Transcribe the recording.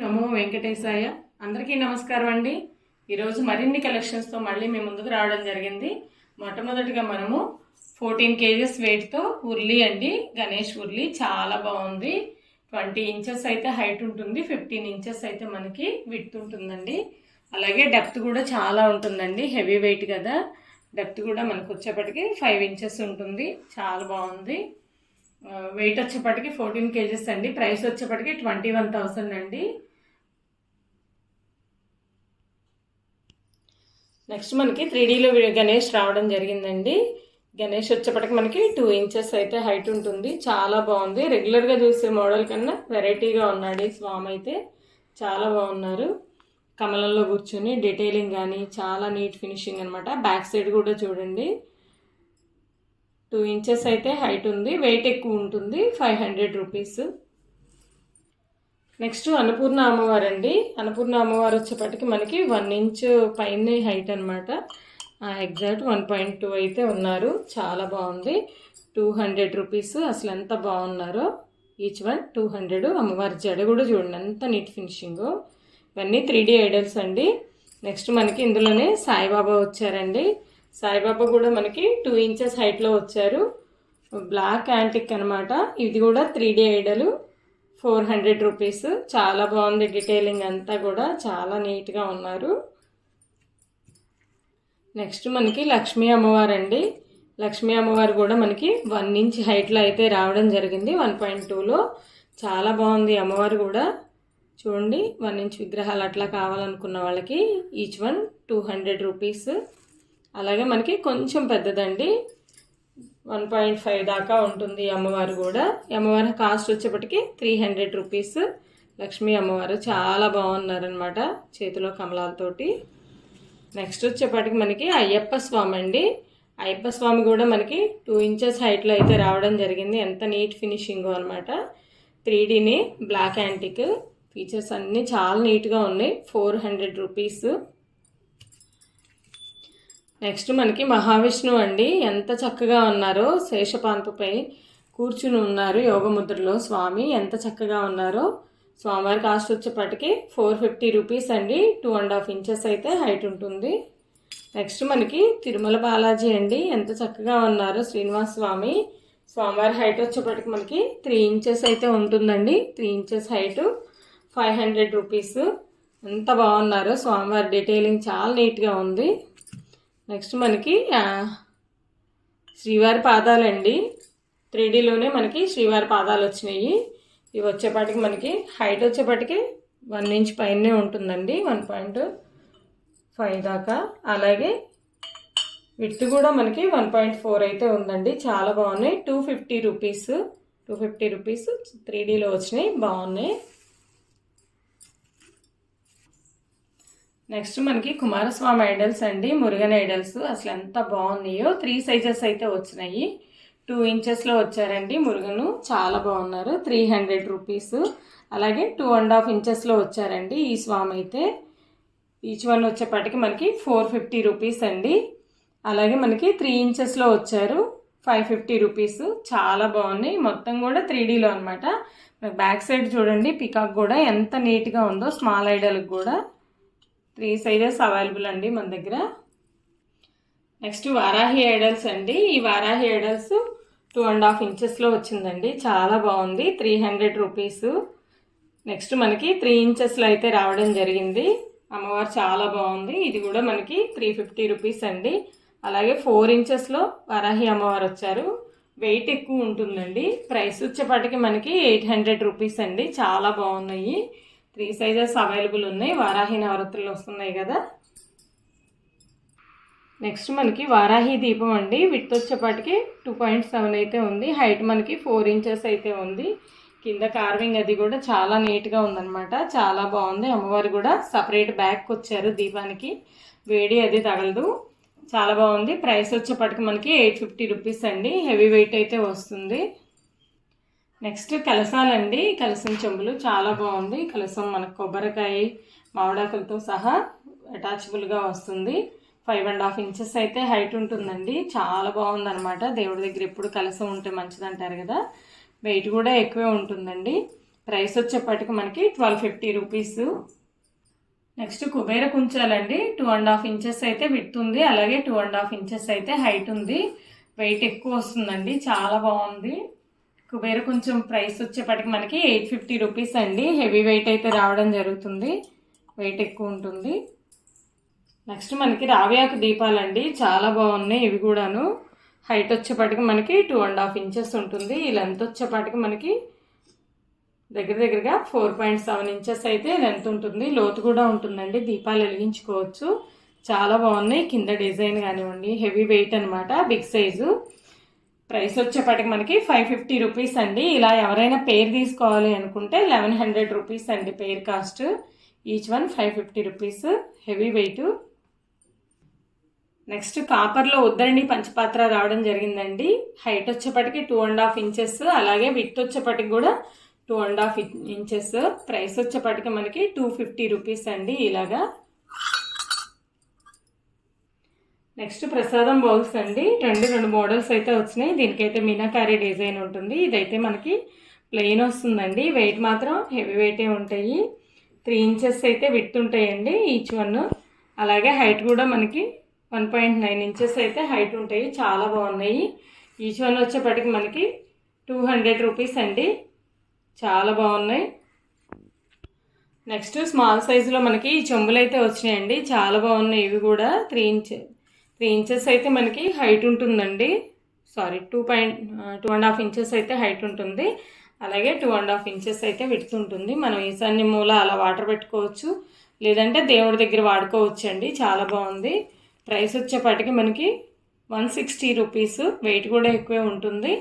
నమో వెంకటేశాయ. అందరికీ నమస్కారం అండి. ఈరోజు మరిన్ని కలెక్షన్స్తో మళ్ళీ మేము ముందుకు రావడం జరిగింది. మొట్టమొదటిగా మనము ఫోర్టీన్ కేజెస్ వెయిట్తో ఉర్లీ అండి. గణేష్ ఉర్లీ చాలా బాగుంది. ట్వంటీ ఇంచెస్ అయితే హైట్ ఉంటుంది. ఫిఫ్టీన్ ఇంచెస్ అయితే మనకి విత్ ఉంటుందండి. అలాగే డెప్త్ కూడా చాలా ఉంటుందండి. హెవీ వెయిట్ కదా. డెప్త్ కూడా మనకు వచ్చేప్పటికి ఫైవ్ ఇంచెస్ ఉంటుంది. చాలా బాగుంది. వెయిట్ వచ్చేప్పటికి ఫోర్టీన్ కేజెస్ అండి. ప్రైస్ వచ్చేప్పటికి ట్వంటీ వన్ థౌసండ్ అండి. నెక్స్ట్ మనకి త్రీడీలో గణేష్ రావడం జరిగిందండి. గణేష్ వచ్చేప్పటికి మనకి టూ ఇంచెస్ అయితే హైట్ ఉంటుంది. చాలా బాగుంది. రెగ్యులర్గా చూసే మోడల్ కన్నా వెరైటీగా ఉన్నాడు ఈ స్వామి అయితే చాలా బాగున్నారు. కమలంలో కూర్చొని డీటెయిలింగ్ కానీ చాలా నీట్ ఫినిషింగ్ అనమాట బ్యాక్ సైడ్ కూడా చూడండి. టూ ఇంచెస్ అయితే హైట్ ఉంది వెయిట్ ఎక్కువ ఉంటుంది five hundred rupees next Annapurna అమ్మవారు అండి అన్నపూర్ణ అమ్మవారు వచ్చేప్పటికి మనకి వన్ ఇంచ్ పైన హైట్ అనమాట ఎగ్జాక్ట్ వన్ పాయింట్ టూ అయితే ఉన్నారు. చాలా బాగుంది. టూ హండ్రెడ్ రూపీస్ అసలు ఎంత బాగున్నారో. ఈచ్ వన్ టూ హండ్రెడ్ అమ్మవారి జడ కూడా చూడండి ఎంత నీట్ ఫినిషింగ్ ఇవన్నీ త్రీ డీ ఐడల్స్ అండి. నెక్స్ట్ మనకి ఇందులోనే సాయిబాబా వచ్చారండి. సాయిబాబా కూడా మనకి టూ ఇంచెస్ హైట్లో వచ్చారు. బ్లాక్ యాంటిక్ అనమాట ఇది కూడా three D idol. Four hundred rupees చాలా బాగుంది డీటెయిలింగ్ అంతా కూడా. చాలా నీట్గా ఉన్నారు. నెక్స్ట్ మనకి లక్ష్మీ అమ్మవారు అండి లక్ష్మీ అమ్మవారు కూడా మనకి వన్ ఇంచ్ హైట్లో అయితే రావడం జరిగింది. వన్ పాయింట్ టూలో చాలా బాగుంది అమ్మవారు కూడా. చూడండి వన్ ఇంచ్ విగ్రహాలు అట్లా కావాలనుకున్న వాళ్ళకి each one two hundred rupees అలాగే మనకి కొంచెం పెద్దదండి. వన్ పాయింట్ ఫైవ్ దాకా ఉంటుంది అమ్మవారు కూడా. అమ్మవారి కాస్ట్ వచ్చేప్పటికి త్రీ హండ్రెడ్ రూపీస్. లక్ష్మీ అమ్మవారు చాలా బాగున్నారనమాట చేతిలో కమలాలతోటి. నెక్స్ట్ వచ్చేప్పటికి మనకి అయ్యప్ప స్వామి అండి. అయ్యప్ప స్వామి కూడా మనకి టూ ఇంచెస్ హైట్లో అయితే రావడం జరిగింది. ఎంత నీట్ ఫినిషింగ్ అనమాట త్రీ డీని బ్లాక్ యాంటిక్. ఫీచర్స్ అన్నీ చాలా నీట్గా ఉన్నాయి. Four hundred rupees. నెక్స్ట్ మనకి మహావిష్ణువు అండి. ఎంత చక్కగా ఉన్నారో శేషపాన్పుపై కూర్చుని ఉన్నారు యోగముద్రలో స్వామి. ఎంత చక్కగా ఉన్నారో స్వామివారి కాస్ట్ వచ్చేప్పటికి ఫోర్ ఫిఫ్టీ రూపీస్ అండి. టూ అండ్ హాఫ్ ఇంచెస్ అయితే హైట్ ఉంటుంది. నెక్స్ట్ మనకి తిరుమల బాలాజీ అండి. ఎంత చక్కగా ఉన్నారు శ్రీనివాస్ స్వామి. స్వామివారి హైట్ వచ్చేప్పటికి మనకి త్రీ ఇంచెస్ అయితే ఉంటుందండి. Three inches height five hundred rupees. ఎంత బాగున్నారు స్వామివారి డీటెయిలింగ్ చాలా నీట్గా ఉంది. నెక్స్ట్ మనకి శ్రీవారి పాదాలండి. త్రీ డీలోనే మనకి శ్రీవారి పాదాలు వచ్చినాయి. ఇవి వచ్చేపాటికి మనకి హైట్ వచ్చేపాటికి వన్ ఇంచ్ పైనే ఉంటుందండి. వన్ పాయింట్ ఫైవ్ దాకా. అలాగే విత్ కూడా మనకి వన్ పాయింట్ ఫోర్ అయితే ఉందండి. చాలా బాగున్నాయి. Two fifty rupees two fifty rupees three డీలో వచ్చినాయి. బాగున్నాయి. నెక్స్ట్ మనకి కుమారస్వామి ఐడల్స్ అండి మురుగన్ ఐడల్స్. అసలు ఎంత బాగున్నాయో. త్రీ సైజెస్ అయితే వచ్చినాయి. టూ ఇంచెస్లో వచ్చారండి మురుగను. చాలా బాగున్నారు. Three hundred rupees. అలాగే టూ అండ్ హాఫ్ ఇంచెస్లో వచ్చారండి ఈ స్వామి అయితే. ఈచ్ వన్ వచ్చేపాటికి మనకి ఫోర్ ఫిఫ్టీ రూపీస్ అండి. అలాగే మనకి త్రీ ఇంచెస్లో వచ్చారు. Five fifty rupees. చాలా బాగున్నాయి. మొత్తం కూడా త్రీ డీలో అనమాట బ్యాక్ సైడ్ చూడండి పికాక్ కూడా ఎంత నీట్గా ఉందో స్మాల్ ఐడల్కి కూడా. త్రీ సైజెస్ అవైలబుల్ అండి మన దగ్గర. నెక్స్ట్ వారాహి ఐడల్స్ అండి. ఈ Varahi idols two and half ఇంచెస్లో వచ్చిందండి. చాలా బాగుంది. Three hundred rupees. నెక్స్ట్ మనకి త్రీ ఇంచెస్లో అయితే రావడం జరిగింది. అమ్మవారు చాలా బాగుంది. ఇది కూడా మనకి త్రీ ఫిఫ్టీ రూపీస్ అండి. అలాగే ఫోర్ ఇంచెస్లో వరాహి అమ్మవారు వచ్చారు. వెయిట్ ఎక్కువ ఉంటుందండి. ప్రైస్ వచ్చేపాటికి మనకి ఎయిట్ హండ్రెడ్ రూపీస్ అండి. చాలా బాగున్నాయి. త్రీ సైజెస్ అవైలబుల్ ఉన్నాయి. వారాహి నవరాత్రులు వస్తున్నాయి కదా. నెక్స్ట్ మనకి వారాహి దీపం అండి. విత్ వచ్చేపాటికి టూ పాయింట్ సెవెన్ అయితే ఉంది. హైట్ మనకి ఫోర్ ఇంచెస్ అయితే ఉంది. కింద కార్వింగ్ అది కూడా చాలా నీట్గా ఉందన్నమాట. చాలా బాగుంది. అమ్మవారు కూడా సపరేట్ బ్యాగ్ వచ్చారు దీపానికి. వేడి అది తగలదు. చాలా బాగుంది. ప్రైస్ వచ్చేప్పటికి మనకి ఎయిట్ ఫిఫ్టీ రూపీస్ అండి. హెవీ వెయిట్ అయితే వస్తుంది. నెక్స్ట్ కలసాలండి. కలసం చెంబులు చాలా బాగుంది. కలసం మనకు కొబ్బరికాయ మామిడాకులతో సహా అటాచబుల్గా వస్తుంది. ఫైవ్ అండ్ హాఫ్ ఇంచెస్ అయితే హైట్ ఉంటుందండి. చాలా బాగుందనమాట దేవుడి దగ్గర ఎప్పుడు కలసం ఉంటే మంచిది అంటారు కదా. వెయిట్ కూడా ఎక్కువే ఉంటుందండి. ప్రైస్ వచ్చేప్పటికి మనకి twelve fifty rupees. Next Kubera కుంచాలండి. Two and half inches అయితే విత్ ఉంది. అలాగే టూ అండ్ హాఫ్ ఇంచెస్ అయితే హైట్ ఉంది. వెయిట్ ఎక్కువ వస్తుందండి. చాలా బాగుంది. కుబేర కొంచెం ప్రైస్ వచ్చేప్పటికి మనకి ఎయిట్ ఫిఫ్టీ రూపీస్ అండి. హెవీ వెయిట్ అయితే రావడం జరుగుతుంది. వెయిట్ ఎక్కువ ఉంటుంది. నెక్స్ట్ మనకి రావియాకు దీపాలండి. చాలా బాగున్నాయి ఇవి కూడాను. హైట్ వచ్చేపాటికి మనకి టూ అండ్ హాఫ్ ఇంచెస్ ఉంటుంది. ఈ లెంత్ వచ్చేపాటికి మనకి దగ్గర దగ్గరగా ఫోర్ పాయింట్ సెవెన్ ఇంచెస్ అయితే లెంత్ ఉంటుంది. లోతు కూడా ఉంటుందండి. దీపాలు వెలిగించుకోవచ్చు. చాలా బాగున్నాయి. కింద డిజైన్ కానివ్వండి. హెవీ వెయిట్ అనమాట బిగ్ సైజు. ప్రైస్ వచ్చేపాటికి మనకి ఫైవ్ ఫిఫ్టీ రూపీస్ అండి. ఇలా ఎవరైనా పేరు తీసుకోవాలి అనుకుంటే లెవెన్ హండ్రెడ్ రూపీస్ అండి pair cost. Each one five fifty rupees heavy weight. Next కాపర్లో ఉద్దరణి పంచపాత్ర రావడం జరిగిందండి. హైట్ వచ్చేప్పటికి టూ అండ్ హాఫ్ ఇంచెస్ అలాగే విత్ వచ్చేప్పటికి కూడా two and half inches. Price వచ్చేప్పటికి మనకి టూ ఫిఫ్టీ రూపీస్ అండి ఇలాగా. నెక్స్ట్ ప్రసాదం బౌల్స్ అండి. రెండు రెండు మోడల్స్ అయితే వచ్చినాయి. దీనికైతే మీనాకారీ డిజైన్ ఉంటుంది. ఇదైతే మనకి ప్లెయిన్ వస్తుందండి. వెయిట్ మాత్రం హెవీ వెయిటే ఉంటాయి. త్రీ ఇంచెస్ అయితే విత్ ఉంటాయండి ఈచ్ వన్. అలాగే హైట్ కూడా మనకి వన్ పాయింట్ నైన్ ఇంచెస్ అయితే హైట్ ఉంటాయి. చాలా బాగున్నాయి. ఈచ్ వన్ వచ్చేప్పటికి మనకి టూ హండ్రెడ్ రూపీస్ అండి. చాలా బాగున్నాయి. నెక్స్ట్ స్మాల్ సైజులో మనకి ఈ చెంబులు అయితే వచ్చినాయండి. చాలా బాగున్నాయి. ఇవి కూడా త్రీ ఇంచ్ త్రీ ఇంచెస్ అయితే మనకి హైట్ ఉంటుందండి. Sorry two point two and half inches అయితే హైట్ ఉంటుంది. అలాగే టూ అండ్ హాఫ్ ఇంచెస్ అయితే విడుతు ఉంటుంది. మనం ఈశాన్య మూల అలా వాటర్ పెట్టుకోవచ్చు. లేదంటే దేవుడి దగ్గర వాడుకోవచ్చు అండి చాలా బాగుంది. ప్రైస్ వచ్చేపాటికి మనకి వన్ సిక్స్టీ రూపీస్. వెయిట్ కూడా ఎక్కువే ఉంటుంది.